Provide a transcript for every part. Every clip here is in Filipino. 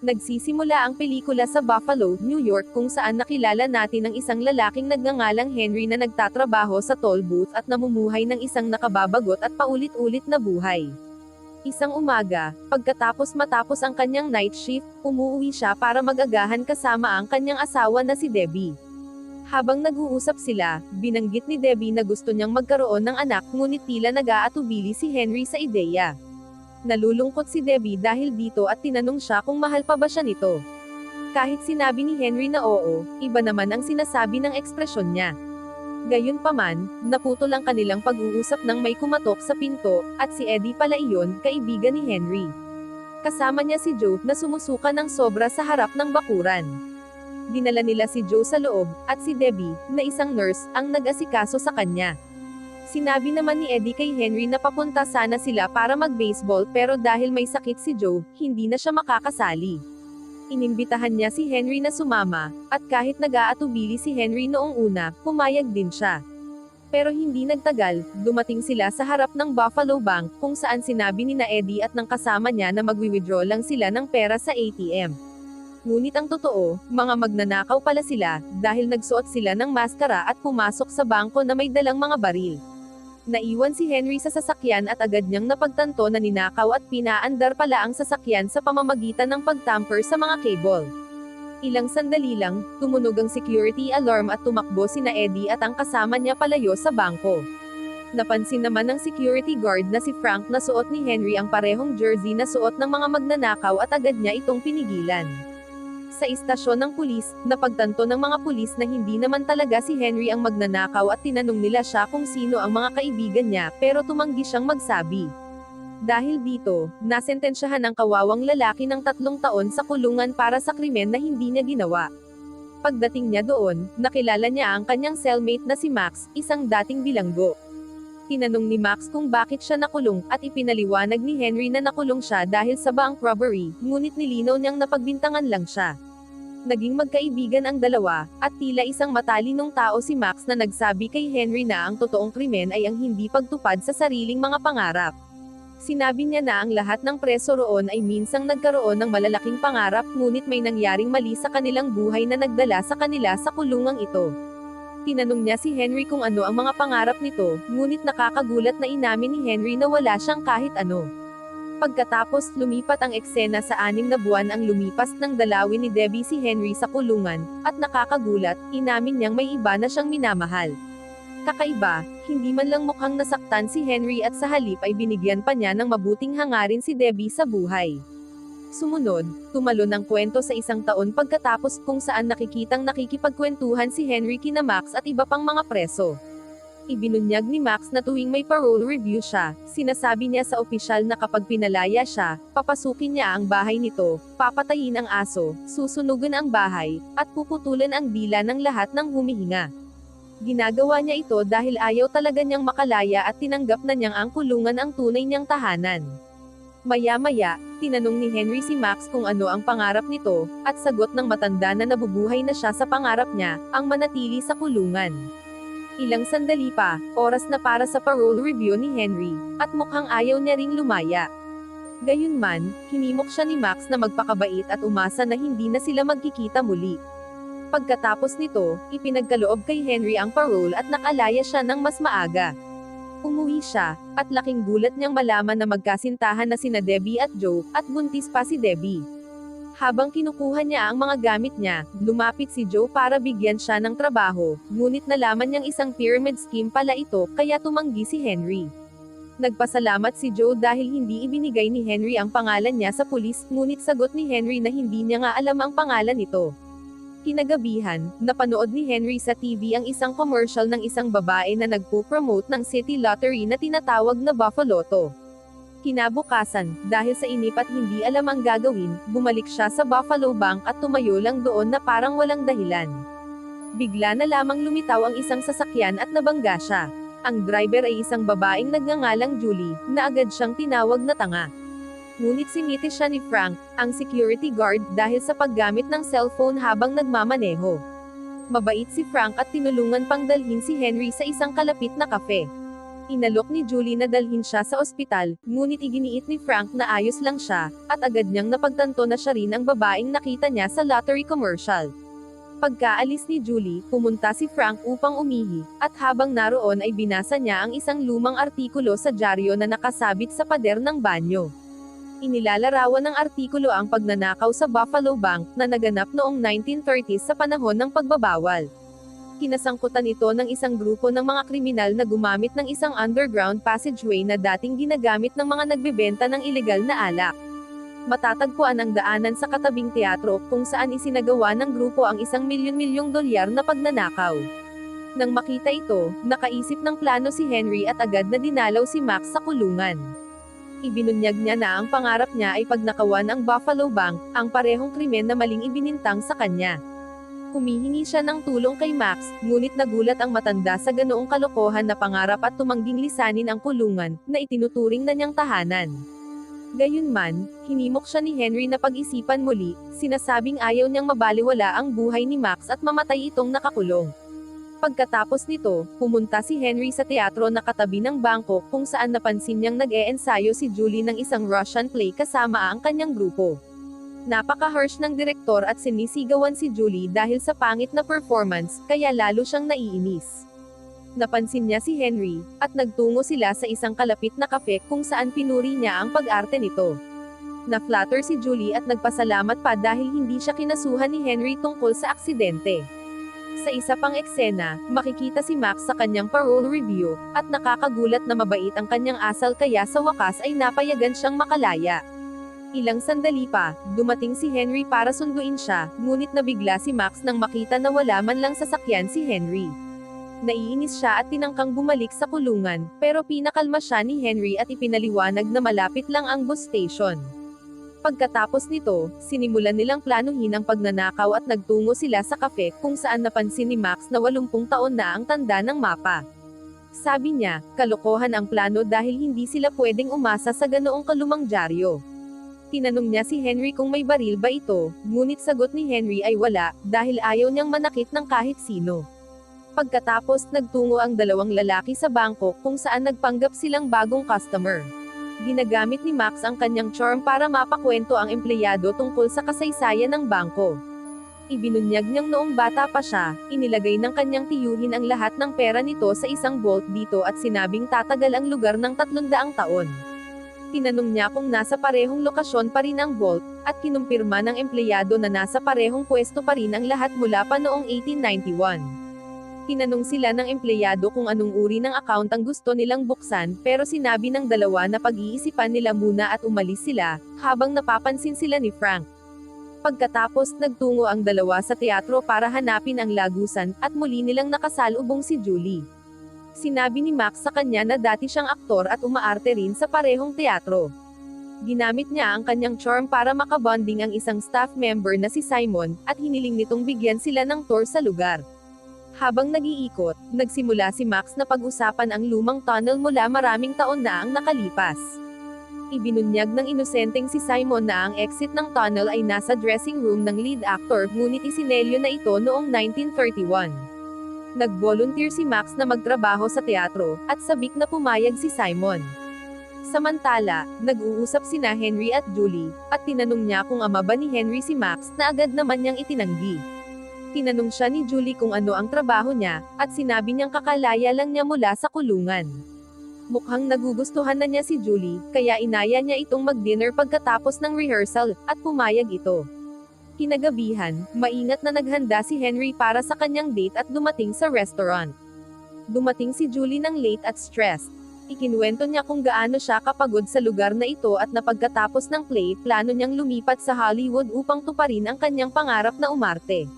Nagsisimula ang pelikula sa Buffalo, New York kung saan nakilala natin ang isang lalaking nagngangalang Henry na nagtatrabaho sa toll booth at namumuhay ng isang nakababagot at paulit-ulit na buhay. Isang umaga, pagkatapos matapos ang kanyang night shift, umuwi siya para magagahan kasama ang kanyang asawa na si Debbie. Habang nag-uusap sila, binanggit ni Debbie na gusto niyang magkaroon ng anak ngunit tila nag-aatubili si Henry sa ideya. Nalulungkot si Debbie dahil dito at tinanong siya kung mahal pa ba siya nito. Kahit sinabi ni Henry na oo, iba naman ang sinasabi ng ekspresyon niya. Gayunpaman, naputol ang kanilang pag-uusap nang may kumatok sa pinto, at si Eddie pala iyon, kaibigan ni Henry. Kasama niya si Joe na sumusuka ng sobra sa harap ng bakuran. Dinala nila si Joe sa loob, at si Debbie, na isang nurse, ang nag-asikaso sa kanya. Sinabi naman ni Eddie kay Henry na papunta sana sila para mag-baseball pero dahil may sakit si Joe, hindi na siya makakasali. Inimbitahan niya si Henry na sumama, at kahit nag-aatubili si Henry noong una, pumayag din siya. Pero hindi nagtagal, dumating sila sa harap ng Buffalo Bank kung saan sinabi ni na Eddie at ng kasama niya na magwi-withdraw lang sila ng pera sa ATM. Ngunit ang totoo, mga magnanakaw pala sila, dahil nagsuot sila ng maskara at pumasok sa bangko na may dalang mga baril. Naiwan si Henry sa sasakyan at agad niyang napagtanto na ninakaw at pinaandar pala ang sasakyan sa pamamagitan ng pagtamper sa mga cable. Ilang sandali lang, tumunog ang security alarm at tumakbo sina Eddie at ang kasama niya palayo sa bangko. Napansin naman ng security guard na si Frank na suot ni Henry ang parehong jersey na suot ng mga magnanakaw at agad niya itong pinigilan sa istasyon ng pulis, napagtanto ng mga pulis na hindi naman talaga si Henry ang magnanakaw at tinanong nila siya kung sino ang mga kaibigan niya pero tumanggi siyang magsabi. Dahil dito, nasentensyahan ang kawawang lalaki ng tatlong taon sa kulungan para sa krimen na hindi niya ginawa. Pagdating niya doon, nakilala niya ang kanyang cellmate na si Max, isang dating bilanggo. Tinanong ni Max kung bakit siya nakulong, at ipinaliwanag ni Henry na nakulong siya dahil sa bank robbery, ngunit nilinaw niyang napagbintangan lang siya. Naging magkaibigan ang dalawa, at tila isang matalinong tao si Max na nagsabi kay Henry na ang totoong krimen ay ang hindi pagtupad sa sariling mga pangarap. Sinabi niya na ang lahat ng preso roon ay minsang nagkaroon ng malalaking pangarap ngunit may nangyaring mali sa kanilang buhay na nagdala sa kanila sa kulungang ito. Tinanong niya si Henry kung ano ang mga pangarap nito, ngunit nakakagulat na inamin ni Henry na wala siyang kahit ano. Pagkatapos lumipat ang eksena sa anim na buwan ang lumipas ng dalawin ni Debbie si Henry sa kulungan, at nakakagulat, inamin niyang may iba na siyang minamahal. Kakaiba, hindi man lang mukhang nasaktan si Henry at sa halip ay binigyan pa niya ng mabuting hangarin si Debbie sa buhay. Sumunod, tumalon ang kwento sa isang taon pagkatapos kung saan nakikitang nakikipagkwentuhan si Henry kina Max at iba pang mga preso. Ibinunyag ni Max na tuwing may parole review siya, sinasabi niya sa opisyal na kapag pinalaya siya, papasukin niya ang bahay nito, papatayin ang aso, susunugan ang bahay, at puputulan ang dila ng lahat ng humihinga. Ginagawa niya ito dahil ayaw talaga niyang makalaya at tinanggap na niyang ang kulungan ang tunay niyang tahanan. Maya-maya, tinanong ni Henry si Max kung ano ang pangarap nito, at sagot ng matanda na nabubuhay na siya sa pangarap niya, ang manatili sa kulungan. Ilang sandali pa, oras na para sa parole review ni Henry, at mukhang ayaw niya ring lumaya. Gayunman, hinimok siya ni Max na magpakabait at umasa na hindi na sila magkikita muli. Pagkatapos nito, ipinagkaloob kay Henry ang parole at nakalaya siya ng mas maaga. Umuwi siya, at laking gulat niyang malaman na magkasintahan na sina Debbie at Joe, at buntis pa si Debbie. Habang kinukuha niya ang mga gamit niya, lumapit si Joe para bigyan siya ng trabaho, ngunit nalaman niyang isang pyramid scheme pala ito, kaya tumanggi si Henry. Nagpasalamat si Joe dahil hindi ibinigay ni Henry ang pangalan niya sa pulis, ngunit sagot ni Henry na hindi niya nga alam ang pangalan nito. Kinagabihan, napanood ni Henry sa TV ang isang commercial ng isang babae na nagpo-promote ng city lottery na tinatawag na Buffaloto. Kinabukasan, dahil sa inip at hindi alam ang gagawin, bumalik siya sa Buffalo Bank at tumayo lang doon na parang walang dahilan. Bigla na lamang lumitaw ang isang sasakyan at nabangga siya. Ang driver ay isang babaeng nagngangalang Julie, na agad siyang tinawag na tanga. Ngunit siniti siya ni Frank, ang security guard, dahil sa paggamit ng cellphone habang nagmamaneho. Mabait si Frank at tinulungan pang dalhin si Henry sa isang kalapit na kafe. Inalok ni Julie na dalhin siya sa ospital, ngunit iginiit ni Frank na ayos lang siya, at agad niyang napagtanto na siya rin ang babaeng nakita niya sa lottery commercial. Pagkaalis ni Julie, pumunta si Frank upang umihi, at habang naroon ay binasa niya ang isang lumang artikulo sa dyaryo na nakasabit sa pader ng banyo. Inilalarawan ng artikulo ang pagnanakaw sa Buffalo Bank na naganap noong 1930s sa panahon ng pagbabawal kinasangkutan ito ng isang grupo ng mga kriminal na gumamit ng isang underground passageway na dating ginagamit ng mga nagbebenta ng ilegal na alak. Matatagpuan ang daanan sa katabing teatro kung saan isinagawa ng grupo ang isang milyon-milyong dolyar na pagnanakaw. Nang makita ito, nakaisip ng plano si Henry at agad na dinalaw si Max sa kulungan. Ibinunyag niya na ang pangarap niya ay pagnakawan ang Buffalo Bank, ang parehong krimen na maling ibinintang sa kanya. Humihingi siya ng tulong kay Max, ngunit nagulat ang matanda sa ganoong kalokohan na pangarap at tumangging lisanin ang kulungan, na itinuturing na niyang tahanan. Gayunman, hinimok siya ni Henry na pag-isipan muli, sinasabing ayaw niyang mabaliwala ang buhay ni Max at mamatay itong nakakulong. Pagkatapos nito, pumunta si Henry sa teatro na katabi ng bangko kung saan napansin niyang nag-e-ensayo si Julie ng isang Russian play kasama ang kanyang grupo. Napaka-harsh ng direktor at sinisigawan si Julie dahil sa pangit na performance, kaya lalo siyang naiinis. Napansin niya si Henry, at nagtungo sila sa isang kalapit na kafe kung saan pinuri niya ang pag-arte nito. Na-flatter si Julie at nagpasalamat pa dahil hindi siya kinasuhan ni Henry tungkol sa aksidente. Sa isa pang eksena, makikita si Max sa kanyang parole review, at nakakagulat na mabait ang kanyang asal kaya sa wakas ay napayagan siyang makalaya. Ilang sandali pa, dumating si Henry para sunduin siya, ngunit nabigla si Max nang makita na wala man lang sasakyan si Henry. Naiinis siya at tinangkang bumalik sa kulungan, pero pinakalma siya ni Henry at ipinaliwanag na malapit lang ang bus station. Pagkatapos nito, sinimulan nilang planuhin ang pagnanakaw at nagtungo sila sa kafe kung saan napansin ni Max na 80 taon na ang tanda ng mapa. Sabi niya, kalokohan ang plano dahil hindi sila pwedeng umasa sa ganoong kalumang dyaryo. Tinanong niya si Henry kung may baril ba ito, ngunit sagot ni Henry ay wala, dahil ayaw niyang manakit ng kahit sino. Pagkatapos, nagtungo ang dalawang lalaki sa bangko kung saan nagpanggap silang bagong customer. Ginagamit ni Max ang kanyang charm para mapakwento ang empleyado tungkol sa kasaysayan ng bangko. Ibinunyag niyang noong bata pa siya, inilagay ng kanyang tiyuhin ang lahat ng pera nito sa isang vault dito at sinabing tatagal ang lugar ng 300 taon. Tinanong niya kung nasa parehong lokasyon pa rin ang vault, at kinumpirma ng empleyado na nasa parehong pwesto pa rin ang lahat mula pa noong 1891. Tinanong sila ng empleyado kung anong uri ng account ang gusto nilang buksan, pero sinabi ng dalawa na pag-iisipan nila muna at umalis sila, habang napapansin sila ni Frank. Pagkatapos, nagtungo ang dalawa sa teatro para hanapin ang lagusan, at muli nilang nakasalubong si Julie. Sinabi ni Max sa kanya na dati siyang aktor at umaarte rin sa parehong teatro. Ginamit niya ang kanyang charm para makabonding ang isang staff member na si Simon, at hiniling nitong bigyan sila ng tour sa lugar. Habang nag-iikot, nagsimula si Max na pag-usapan ang lumang tunnel mula maraming taon na ang nakalipas. Ibinunyag ng inosenteng si Simon na ang exit ng tunnel ay nasa dressing room ng lead actor ngunit isinelyo na ito noong 1931. Nag-volunteer si Max na magtrabaho sa teatro, at sabik na pumayag si Simon. Samantala, nag-uusap sina Henry at Julie, at tinanong niya kung ama ba ni Henry si Max na agad naman niyang itinanggi. Tinanong siya ni Julie kung ano ang trabaho niya, at sinabi niyang kakalaya lang niya mula sa kulungan. Mukhang nagugustuhan na niya si Julie, kaya inaya niya itong mag-dinner pagkatapos ng rehearsal, at pumayag ito. Kinagabihan, maingat na naghanda si Henry para sa kanyang date at dumating sa restaurant. Dumating si Julie ng late at stressed. Ikinwento niya kung gaano siya kapagod sa lugar na ito at na pagkatapos ng play, plano niyang lumipat sa Hollywood upang tuparin ang kanyang pangarap na umarte.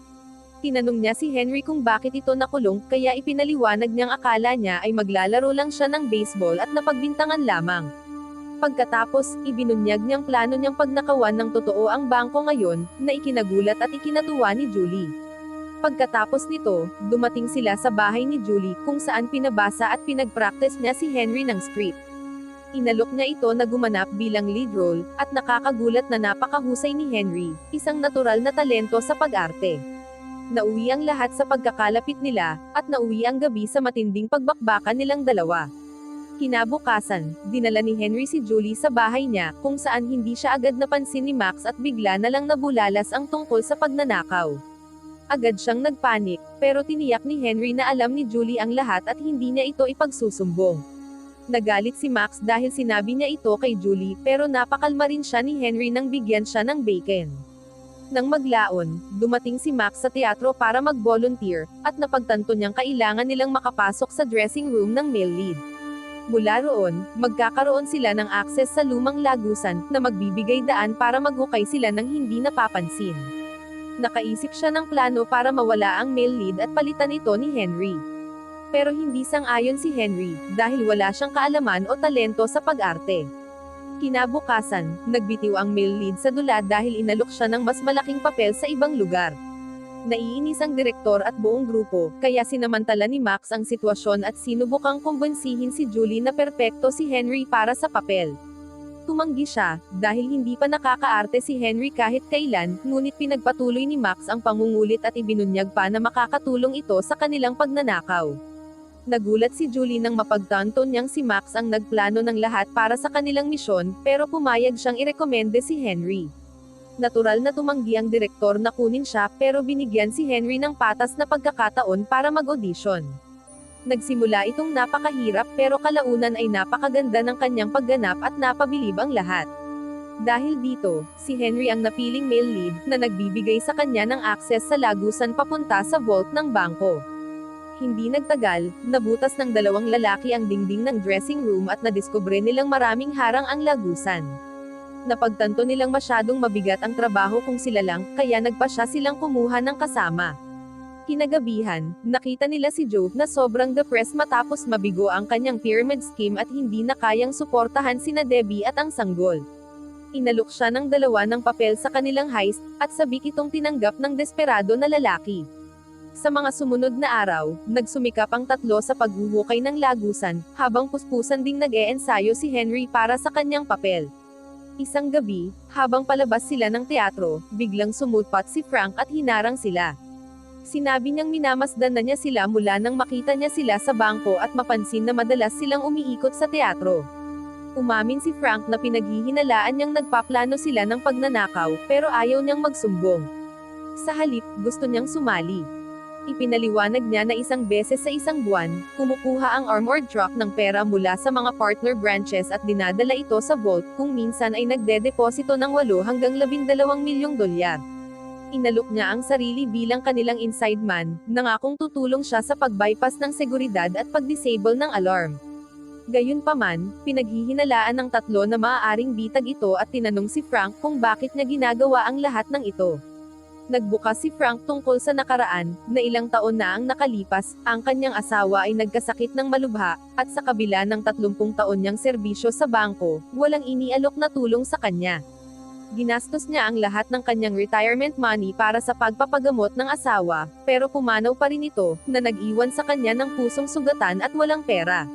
Tinanong niya si Henry kung bakit ito nakulong, kaya ipinaliwanag niyang akala niya ay maglalaro lang siya ng baseball at napagbintangan lamang. Pagkatapos, ibinunyag niyang plano niyang pagnakawan ng totoo ang bangko ngayon, na ikinagulat at ikinatuwa ni Julie. Pagkatapos nito, dumating sila sa bahay ni Julie kung saan pinabasa at pinagpractice niya si Henry ng script. Inalok niya ito na gumanap bilang lead role, at nakakagulat na napakahusay ni Henry, isang natural na talento sa pag-arte. Nauwi ang lahat sa pagkakalapit nila, at nauwi ang gabi sa matinding pagbakbakan nilang dalawa. Kinabukasan, dinala ni Henry si Julie sa bahay niya, kung saan hindi siya agad napansin ni Max at bigla na lang nabulalas ang tungkol sa pagnanakaw. Agad siyang nagpanik, pero tiniyak ni Henry na alam ni Julie ang lahat at hindi niya ito ipagsusumbong. Nagalit si Max dahil sinabi niya ito kay Julie, pero napakalma rin siya ni Henry nang bigyan siya ng bacon. Nang maglaon, dumating si Max sa teatro para mag-volunteer, at napagtanto niyang kailangan nilang makapasok sa dressing room ng male lead. Mula roon, magkakaroon sila ng access sa lumang lagusan, na magbibigay daan para maghukay sila ng hindi napapansin. Nakaisip siya ng plano para mawala ang male lead at palitan ito ni Henry. Pero hindi sang-ayon si Henry, dahil wala siyang kaalaman o talento sa pag-arte. Kinabukasan, nagbitiw ang male lead sa dula dahil inalok siya ng mas malaking papel sa ibang lugar. Naiinis ang direktor at buong grupo, kaya sinamantala ni Max ang sitwasyon at sinubukang kumbinsihin si Julie na perpekto si Henry para sa papel. Tumanggi siya, dahil hindi pa nakakaarte si Henry kahit kailan, ngunit pinagpatuloy ni Max ang pangungulit at ibinunyag pa na makakatulong ito sa kanilang pagnanakaw. Nagulat si Julie nang mapagtanto niyang si Max ang nagplano ng lahat para sa kanilang misyon, pero pumayag siyang irekomende si Henry. Natural na tumanggi ang direktor na kunin siya, pero binigyan si Henry ng patas na pagkakataon para mag-audition. Nagsimula itong napakahirap pero kalaunan ay napakaganda ng kanyang pagganap at napabilib ang lahat. Dahil dito, si Henry ang napiling male lead na nagbibigay sa kanya ng access sa lagusan papunta sa vault ng bangko. Hindi nagtagal, nabutas ng dalawang lalaki ang dingding ng dressing room at nadiskubre nilang maraming harang ang lagusan. Napagtanto nilang masyadong mabigat ang trabaho kung sila lang, kaya nagpasya silang kumuha ng kasama. Kinagabihan, nakita nila si Joe na sobrang depressed matapos mabigo ang kanyang pyramid scheme at hindi na kayang suportahan sina Debbie at ang sanggol. Inalok siya ng dalawa ng papel sa kanilang heist, at sabik itong tinanggap ng desperado na lalaki. Sa mga sumunod na araw, nagsumikap ang tatlo sa paghuhukay ng lagusan, habang puspusan ding nag-e-ensayo si Henry para sa kanyang papel. Isang gabi, habang palabas sila ng teatro, biglang sumulpat si Frank at hinarang sila. Sinabi niyang minamasdan na niya sila mula nang makita niya sila sa bangko at mapansin na madalas silang umiikot sa teatro. Umamin si Frank na pinaghihinalaan niyang nagpaplano sila ng pagnanakaw, pero ayaw niyang magsumbong. Sa halip, gusto niyang sumali. Ipinaliwanag niya na isang beses sa isang buwan, kumukuha ang armored truck ng pera mula sa mga partner branches at dinadala ito sa vault, kung minsan ay nagdedeposito ng 8 hanggang 12 milyong dolyar. Inalok niya ang sarili bilang kanilang inside man, nangakong tutulong siya sa pag-bypass ng seguridad at pag-disable ng alarm. Gayunpaman, pinaghihinalaan ng tatlo na maaaring bitag ito at tinanong si Frank kung bakit niya ginagawa ang lahat ng ito. Nagbukas si Frank tungkol sa nakaraan, na ilang taon na ang nakalipas, ang kanyang asawa ay nagkasakit ng malubha, at sa kabila ng 30 taon niyang serbisyo sa bangko, walang inialok na tulong sa kanya. Ginastos niya ang lahat ng kanyang retirement money para sa pagpapagamot ng asawa, pero pumanaw pa rin ito, na nag-iwan sa kanya ng pusong sugatan at walang pera.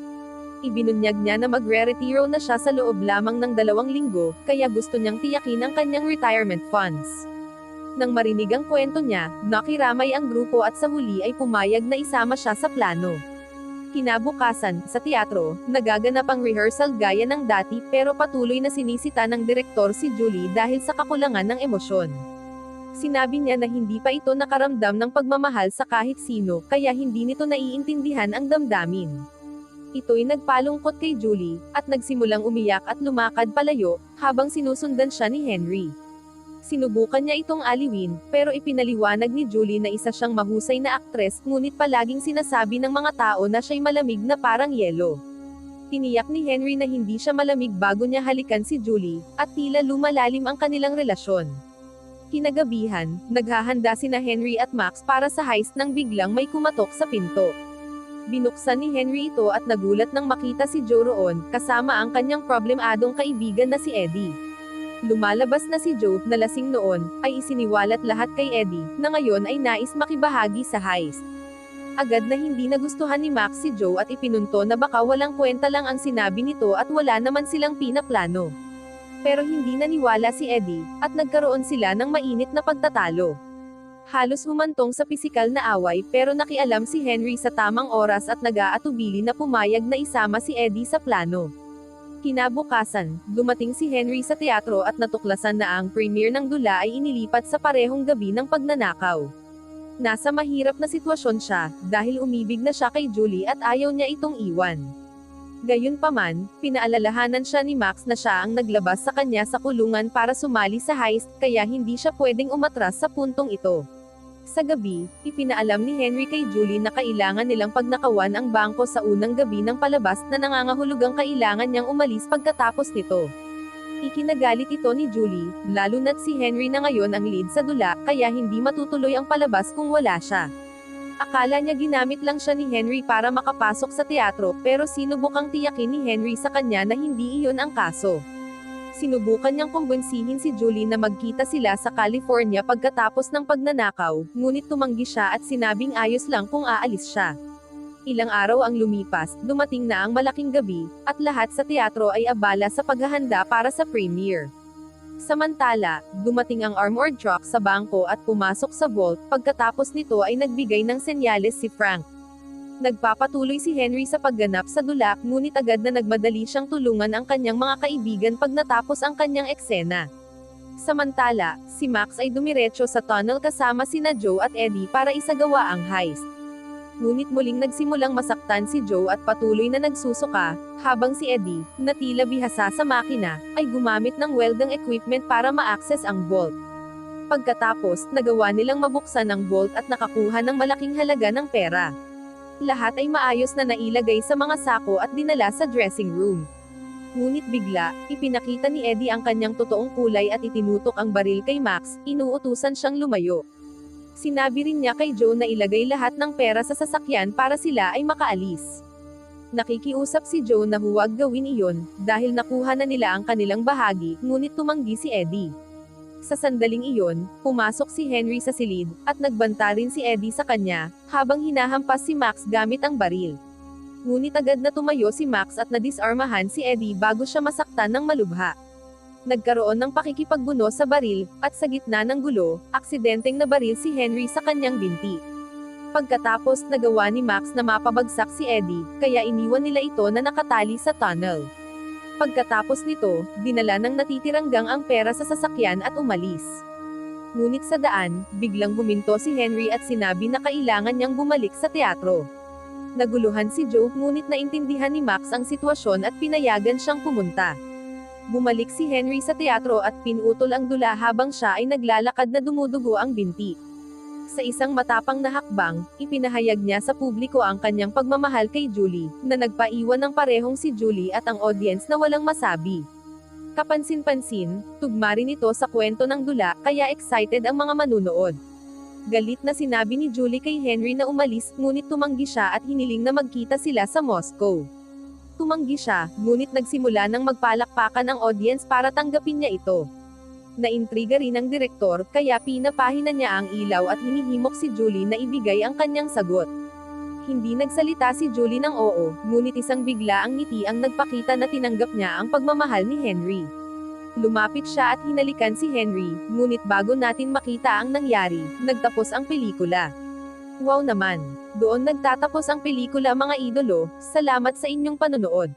Ibinunyag niya na magre-retiro na siya sa loob lamang ng dalawang linggo, kaya gusto niyang tiyakin ang kanyang retirement funds. Nang marinig ang kwento niya, nakiramay ang grupo at sa huli ay pumayag na isama siya sa plano. Kinabukasan, sa teatro, nagaganap ang rehearsal gaya ng dati pero patuloy na sinisita ng direktor si Julie dahil sa kakulangan ng emosyon. Sinabi niya na hindi pa ito nakaramdam ng pagmamahal sa kahit sino, kaya hindi nito naiintindihan ang damdamin. Ito'y nagpalungkot kay Julie, at nagsimulang umiyak at lumakad palayo, habang sinusundan siya ni Henry. Sinubukan niya itong aliwin, pero ipinaliwanag ni Julie na isa siyang mahusay na aktres, ngunit palaging sinasabi ng mga tao na siya'y malamig na parang yelo. Tiniyak ni Henry na hindi siya malamig bago niya halikan si Julie, at tila lumalalim ang kanilang relasyon. Kinagabihan, naghahanda sina Henry at Max para sa heist nang biglang may kumatok sa pinto. Binuksan ni Henry ito at nagulat nang makita si Joe roon, kasama ang kanyang problemadong kaibigan na si Eddie. Lumalabas na si Joe, na lasing noon, ay isiniwalat lahat kay Eddie, na ngayon ay nais makibahagi sa heist. Agad na hindi nagustuhan ni Max si Joe at ipinunto na baka walang kwenta lang ang sinabi nito at wala naman silang pinaplano. Pero hindi naniwala si Eddie, at nagkaroon sila ng mainit na pagtatalo. Halos humantong sa pisikal na away pero nakialam si Henry sa tamang oras at nag-aatubili na pumayag na isama si Eddie sa plano. Kinabukasan, dumating si Henry sa teatro at natuklasan na ang premiere ng dula ay inilipat sa parehong gabi ng pagnanakaw. Nasa mahirap na sitwasyon siya, dahil umibig na siya kay Julie at ayaw niya itong iwan. Gayunpaman, pinaalalahanan siya ni Max na siya ang naglabas sa kanya sa kulungan para sumali sa heist, kaya hindi siya pwedeng umatras sa puntong ito. Sa gabi, ipinaalam ni Henry kay Julie na kailangan nilang pagnakawan ang bangko sa unang gabi ng palabas na nangangahulugang kailangan niyang umalis pagkatapos nito. Ikinagalit ito ni Julie, lalo na't si Henry na ngayon ang lead sa dula, kaya hindi matutuloy ang palabas kung wala siya. Akala niya ginamit lang siya ni Henry para makapasok sa teatro, pero sinubukang tiyakin ni Henry sa kanya na hindi iyon ang kaso. Sinubukan niyang kumbinsihin si Julie na magkita sila sa California pagkatapos ng pagnanakaw, ngunit tumanggi siya at sinabing ayos lang kung aalis siya. Ilang araw ang lumipas, dumating na ang malaking gabi, at lahat sa teatro ay abala sa paghahanda para sa premiere. Samantala, dumating ang armored truck sa bangko at pumasok sa vault, pagkatapos nito ay nagbigay ng senyales si Frank. Nagpapatuloy si Henry sa pagganap sa dula, ngunit agad na nagmadali siyang tulungan ang kanyang mga kaibigan pag natapos ang kanyang eksena. Samantala, si Max ay dumiretso sa tunnel kasama sina Joe at Eddie para isagawa ang heist. Ngunit muling nagsimulang masaktan si Joe at patuloy na nagsusuka, habang si Eddie, na tila bihasa sa makina, ay gumamit ng welding equipment para ma-access ang vault. Pagkatapos, nagawa nilang mabuksan ang vault at nakakuha ng malaking halaga ng pera. Lahat ay maayos na nailagay sa mga sako at dinala sa dressing room. Ngunit bigla, ipinakita ni Eddie ang kanyang totoong kulay at itinutok ang baril kay Max, inuutusan siyang lumayo. Sinabi rin niya kay Joe na ilagay lahat ng pera sa sasakyan para sila ay makaalis. Nakikiusap si Joe na huwag gawin iyon, dahil nakuha na nila ang kanilang bahagi, ngunit tumanggi si Eddie. Sa sandaling iyon, pumasok si Henry sa silid, at nagbanta rin si Eddie sa kanya, habang hinahampas si Max gamit ang baril. Ngunit agad na tumayo si Max at nadisarmahan si Eddie bago siya masaktan ng malubha nagkaroon ng pakikipagbuno sa baril, at sa gitna ng gulo, aksidenteng nabaril si Henry sa kanyang binti. Pagkatapos, nagawa ni Max na mapabagsak si Eddie, kaya iniwan nila ito na nakatali sa tunnel. Pagkatapos nito, dinala ng natitirang gang ang pera sa sasakyan at umalis. Ngunit sa daan, biglang buminto si Henry at sinabi na kailangan niyang bumalik sa teatro. Naguluhan si Joe ngunit naintindihan ni Max ang sitwasyon at pinayagan siyang pumunta. Bumalik si Henry sa teatro at pinutol ang dula habang siya ay naglalakad na dumudugo ang binti. Sa isang matapang na hakbang, ipinahayag niya sa publiko ang kanyang pagmamahal kay Julie, na nagpaiwan ng parehong si Julie at ang audience na walang masabi. Kapansin-pansin, tugma rin ito sa kwento ng dula, kaya excited ang mga manunood. Galit na sinabi ni Julie kay Henry na umalis, ngunit tumanggi siya at hiniling na magkita sila sa Moscow. Tumanggi siya, ngunit nagsimula ng magpalakpakan ang audience para tanggapin niya ito. Naintriga rin ang direktor, kaya pinapahina niya ang ilaw at hinihimok si Julie na ibigay ang kanyang sagot. Hindi nagsalita si Julie ng oo, ngunit isang bigla ang ngiti ang nagpakita na tinanggap niya ang pagmamahal ni Henry. Lumapit siya at hinalikan si Henry, ngunit bago natin makita ang nangyari, nagtapos ang pelikula. Wow naman! Doon nagtatapos ang pelikula mga idolo, salamat sa inyong panonood.